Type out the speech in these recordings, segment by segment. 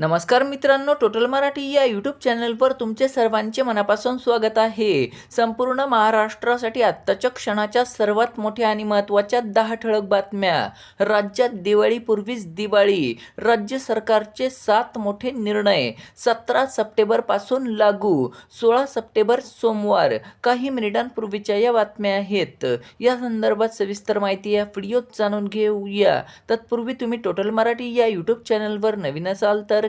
नमस्कार मित्रांनो टोटल मराठी या यूट्यूब चॅनलवर तुमचे सर्वांचे मनापासून स्वागत आहे. संपूर्ण महाराष्ट्रासाठी आत्ताच्या क्षणाच्या सर्वात मोठ्या आणि महत्त्वाच्या दहा ठळक बातम्या. राज्यात दिवाळीपूर्वीच दिवाळी. राज्य सरकारचे सात मोठे निर्णय. सतरा सप्टेंबरपासून लागू. सोळा सप्टेंबर सोमवार. काही मिनिटांपूर्वीच्या या बातम्या आहेत. या संदर्भात सविस्तर माहिती या व्हिडिओत जाणून घेऊया. तत्पूर्वी तुम्ही टोटल मराठी या यूट्यूब चॅनलवर नवीन असाल तर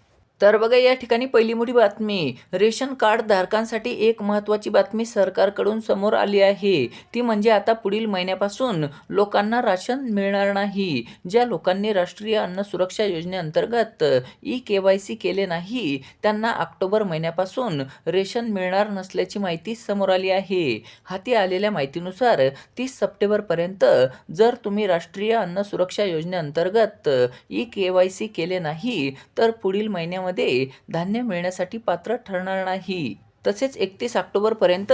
तर बघा या ठिकाणी पहिली मोठी बातमी. रेशन कार्ड धारकांसाठी एक महत्त्वाची बातमी सरकारकडून समोर आली आहे. ती म्हणजे आता पुढील महिन्यापासून लोकांना राशन मिळणार नाही. ज्या लोकांनी राष्ट्रीय अन्न सुरक्षा योजनेअंतर्गत ई के वाय सी केले नाही त्यांना ऑक्टोबर महिन्यापासून रेशन मिळणार नसल्याची माहिती समोर आली आहे. हाती आलेल्या माहितीनुसार तीस सप्टेंबरपर्यंत जर तुम्ही राष्ट्रीय अन्न सुरक्षा योजनेअंतर्गत ई के वाय सी केले नाही तर पुढील महिन्यामध्ये धान्य मिळण्यासाठी पात्र ठरणार नाही. तसेच एकतीस ऑक्टोबरपर्यंत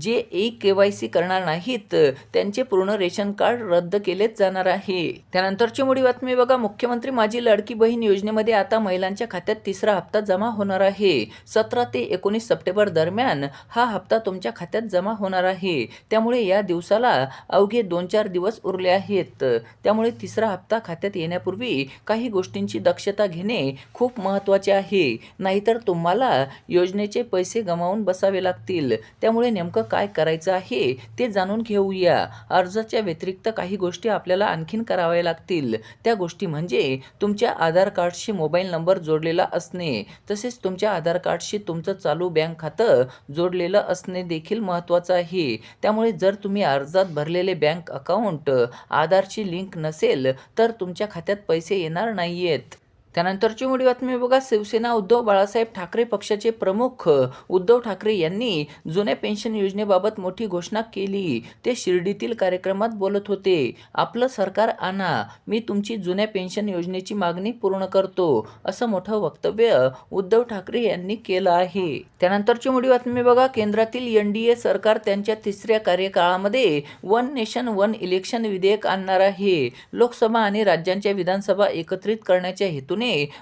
जे ई के वाय सी करणार नाहीत त्यांचे पूर्ण रेशन कार्ड रद्द केलेच जाणार आहे. त्यानंतरची मोठी बातमी बघा. मुख्यमंत्री माझी लाडकी बहीण योजनेमध्ये आता महिलांच्या खात्यात तिसरा हप्ता जमा होणार आहे. सतरा ते एकोणीस सप्टेंबर दरम्यान हा हप्ता तुमच्या खात्यात जमा होणार आहे. त्यामुळे या दिवसाला अवघे दोन चार दिवस उरले आहेत. त्यामुळे तिसरा हप्ता खात्यात येण्यापूर्वी काही गोष्टींची दक्षता घेणे खूप महत्त्वाचे आहे. नाहीतर तुम्हाला योजनेचे पैसे गमावून बसावे लागतील. त्यामुळे नेमकं काय करायचं आहे ते जाणून घेऊया. अर्जाच्या व्यतिरिक्त काही गोष्टी आपल्याला आणखीन कराव्या लागतील. त्या गोष्टी म्हणजे तुमच्या आधार कार्डशी मोबाईल नंबर जोडलेला असणे तसेच तुमच्या आधार कार्डशी तुमचं चालू बँक खातं जोडलेलं असणे देखील महत्त्वाचं आहे. त्यामुळे जर तुम्ही अर्जात भरलेले बँक अकाउंट आधारची लिंक नसेल तर तुमच्या खात्यात पैसे येणार नाही आहेत त्यानंतरची मोठी बातमी बघा शिवसेना उद्धव बाळासाहेब ठाकरे पक्षाचे प्रमुख उद्धव ठाकरे यांनी जुन्या पेन्शन योजनेबाबत मोठी घोषणा केली. ते शिर्डीतील कार्यक्रमात बोलत होते. आपलं सरकार आणा मी तुमची जुन्या पेन्शन योजनेची मागणी पूर्ण करतो असं मोठं वक्तव्य उद्धव ठाकरे यांनी केलं आहे. त्यानंतरची मोठी बातमी बघा केंद्रातील एन डी ए सरकार त्यांच्या तिसऱ्या कार्यकाळामध्ये वन नेशन वन इलेक्शन विधेयक आणणार आहे. लोकसभा आणि राज्यांच्या विधानसभा एकत्रित करण्याच्या हेतू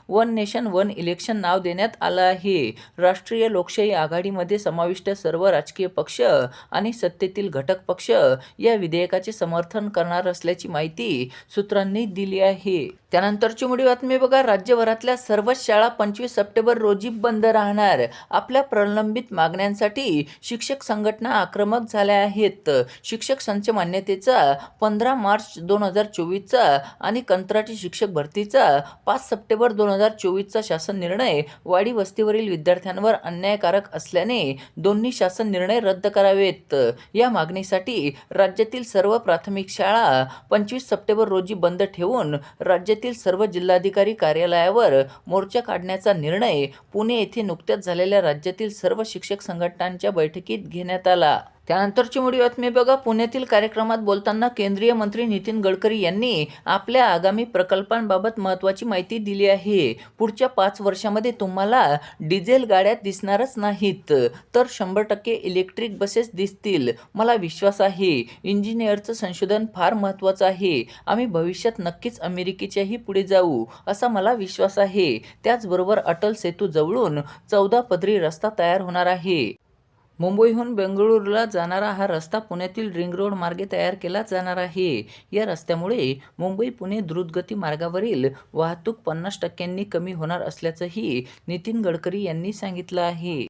वन नेशन वन इलेक्शन नाव देण्यात आलं आहे. राष्ट्रीय लोकशाही आघाडीमध्ये समाविष्ट सर्व राजकीय पक्ष आणि सत्तेतील घटक पक्ष या विधेयकाचे समर्थन करणार असल्याची माहिती सूत्रांनी दिली आहे. त्यानंतरची मोठी बातमी बघा. राज्यभरातल्या सर्वच शाळा पंचवीस सप्टेंबर रोजी बंद राहणार. आपल्या प्रलंबित मागण्यांसाठी शिक्षक संघटना आक्रमक झाल्या आहेत. शिक्षक संच मान्यतेचा पंधरा मार्च दोन हजार चोवीसचा आणि कंत्राटी शिक्षक भरतीचा पाच सप्टेंबर दोन हजार चोवीसचा शासन निर्णय वाडी वस्तीवरील विद्यार्थ्यांवर अन्यायकारक असल्याने दोन्ही शासन निर्णय रद्द करावेत. या मागणीसाठी राज्यातील सर्व प्राथमिक शाळा पंचवीस सप्टेंबर रोजी बंद ठेवून राज्यातील सर्व जिल्हाधिकारी कार्यालयावर मोर्चा काढण्याचा निर्णय पुणे येथे नुकत्याच झालेल्या राज्यातील सर्व शिक्षक संघटनांच्या बैठकीत घेण्यात आला. त्यानंतरची मोठी बातमी बघा पुण्यातील कार्यक्रमात बोलताना केंद्रीय मंत्री नितीन गडकरी यांनी आपल्या आगामी प्रकल्पांबाबत महत्त्वाची माहिती दिली आहे. पुढच्या पाच वर्षामध्ये तुम्हाला डिझेल गाड्या दिसणारच नाहीत तर शंभर टक्के इलेक्ट्रिक बसेस दिसतील. मला विश्वास आहे इंजिनियरचं संशोधन फार महत्त्वाचं आहे. आम्ही भविष्यात नक्कीच अमेरिकेच्याही पुढे जाऊ असा मला विश्वास आहे. त्याचबरोबर अटल सेतू जवळून चौदा पदरी रस्ता तयार होणार आहे. मुंबईहून बेंगळुरूला जाणारा हा रस्ता पुण्यातील रिंग रोड मार्गे तयार केला जाणार आहे. या रस्त्यामुळे मुंबई पुणे द्रुतगती मार्गावरील वाहतूक पन्नास टक्क्यांनी कमी होणार असल्याचंही नितीन गडकरी यांनी सांगितलं आहे.